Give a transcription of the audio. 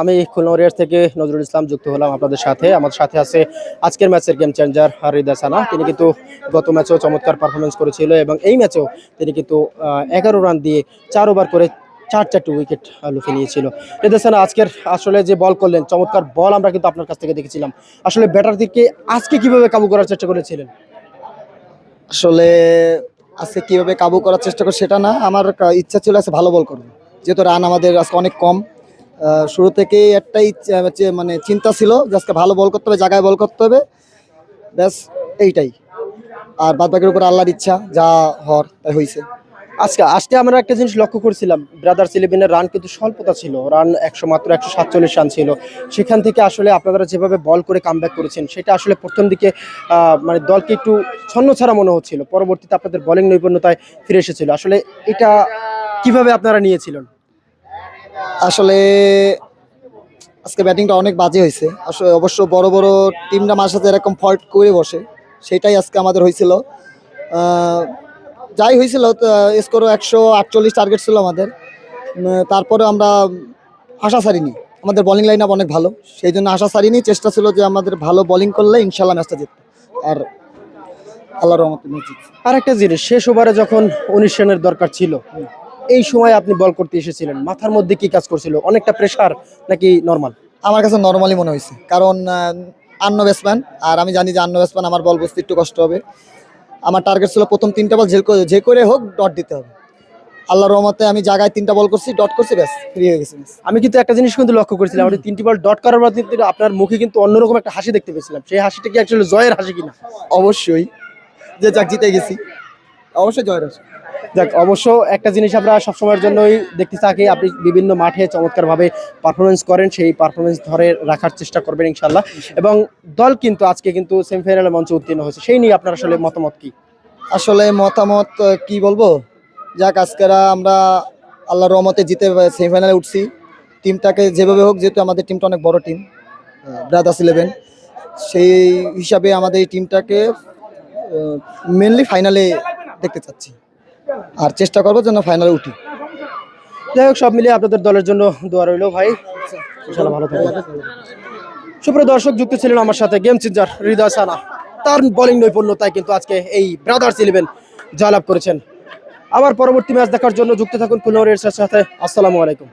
আমি খুলনা থেকে নজরুল ইসলাম যুক্ত হলাম আপনাদের সাথে। আমার সাথে আছে আজকের ম্যাচের গেম চেঞ্জার হৃদা সানা। তিনি কিন্তু গত ম্যাচেও চমৎকার পারফরমেন্স করেছিল এবং এই ম্যাচেও তিনি কিন্তু এগারো রান দিয়ে চার ওভার করে চার চারটি উইকেট লুফে নিয়েছিল। হৃদা সানা, আজকের আসলে যে বল করলেন, চমৎকার বল আমরা কিন্তু আপনার কাছ থেকে দেখেছিলাম। আসলে ব্যাটারদেরকে আজকে কীভাবে কাবু করার চেষ্টা করেছিলেন? আসলে আজকে কীভাবে কাবু করার চেষ্টা করছি সেটা না, আমার ইচ্ছা ছিল আজকে ভালো বল করব। যেহেতু রান আমাদের আজকে অনেক কম শুরু থেকেই একটাই মানে চিন্তা ছিল যে আজকে ভালো বল করতে হবে, জায়গায় বল করতে হবে। ব্যাস, এইটাই। আর বাদ বাকির উপর আল্লাহর ইচ্ছা, যা হর তাই হয়েছে আজকে আজকে আমরা একটা জিনিস লক্ষ্য করছিলাম। ব্রাদার্স ইলেভেনের রান কিন্তু স্বল্পতা ছিল। রান একশো মাত্র একশো সাতচল্লিশ রান ছিল। সেখান থেকে আসলে আপনারা যেভাবে বল করে কামব্যাক করেছেন, সেটা আসলে প্রথম দিকে মানে দলকে একটু ছন্ন ছাড়া মনে হচ্ছিল। পরবর্তীতে আপনাদের বলিং নৈপুণ্যতায় ফিরে এসেছিল। আসলে এটা কীভাবে আপনারা নিয়েছিলেন? আসলে আজকে ব্যাটিংটা অনেক বাজে হয়েছে। আসলে অবশ্য বড় বড় টিমরা মার সাথে এরকম ফল্ট করে বসে, সেটাই আজকে আমাদের হয়েছিল। যাই হয়েছিল স্কোরও একশো আটচল্লিশ টার্গেট ছিল আমাদের। তারপরে আমরা আশা ছাড়িনি। আমাদের বোলিং লাইন আপ অনেক ভালো, সেই জন্য আশা ছাড়িনি। চেষ্টা ছিল যে আমাদের ভালো বোলিং করলে ইনশাল্লাহ ম্যাচটা জিতবে। আর আল্লাহ রহমতে আর একটা জিনিস, শেষ ওভারে যখন উনিশ রানের দরকার ছিল এই সময় আপনি বল করতে এসেছিলেন। মাথার মধ্যে কি কাজ করছিল? অনেকটা প্রেশার নাকি নর্মাল আমার কাছে নর্মালি মনে হয়েছে। কারণ আন্ন ব্যাটসম্যান আর আমি জানি যে আন্ন ব্যাটসম্যান আমার বল বুঝতে একটু কষ্ট হবে। আমার টার্গেট ছিল প্রথম তিনটা বল যে করে- হোক ডট দিতে হবে। আল্লাহ রহমতে আমি জায়গায় তিনটা বল করছি ডট করছি ব্যাস ফ্রি হয়ে গেছি। আমি কিন্তু একটা জিনিস কিন্তু লক্ষ্য করেছিলাম আমি তিনটি বল ডট করার পর কিন্তু আপনার মুখে কিন্তু অন্যরকম একটা হাসি দেখতে পেয়েছিলাম। সেই হাসিটা কি অ্যাকচুয়ালি জয়ের হাসি কিনা? অবশ্যই। যে যাক জিতে গেছি। অবশ্যই জয়ের রস দেখ, অবশ্য একটা জিনিস আমরা সবসময়ের জন্যই দেখতে থাকি আপনি বিভিন্ন মাঠে চমৎকারভাবে পারফরমেন্স করেন, সেই পারফরমেন্স ধরে রাখার চেষ্টা করবেন ইনশাল্লাহ এবং দল কিন্তু আজকে কিন্তু সেমিফাইনালের মঞ্চে উত্তীর্ণ হয়েছে। সেই নিয়ে আপনার আসলে মতামত কি? আসলে মতামত কি বলব? যাক আজকেরা আমরা আল্লাহ রহমতে জিতে সেমিফাইনালে উঠছি। টিমটাকে যেভাবে হোক, যেহেতু আমাদের টিমটা অনেক বড় টিম ব্রাদার্স ইলেভেন সেই হিসাবে আমাদের এই টিমটাকে মেনলি ফাইনালে দেখতে চাচ্ছি। আর চেষ্টা করব যেন ফাইনালে উঠি। যাই হোক, সব মিলিয়ে আপনাদের দলের জন্য দোয়া রইল ভাই। ভালো থাকবেন। সুপ্রিয় দর্শক, যুক্ত ছিলেন আমার সাথে গেম চেঞ্জার হৃদয় সানা। তার বোলিং নৈপুণ্যতায় কিন্তু আজকে এই ব্রাদার্স ইলেভেন জয়লাভ করেছেন। আবার পরবর্তী ম্যাচ দেখার জন্য যুক্ত থাকুন ওয়ারিয়ার্সের সাথে। আসসালামু আলাইকুম।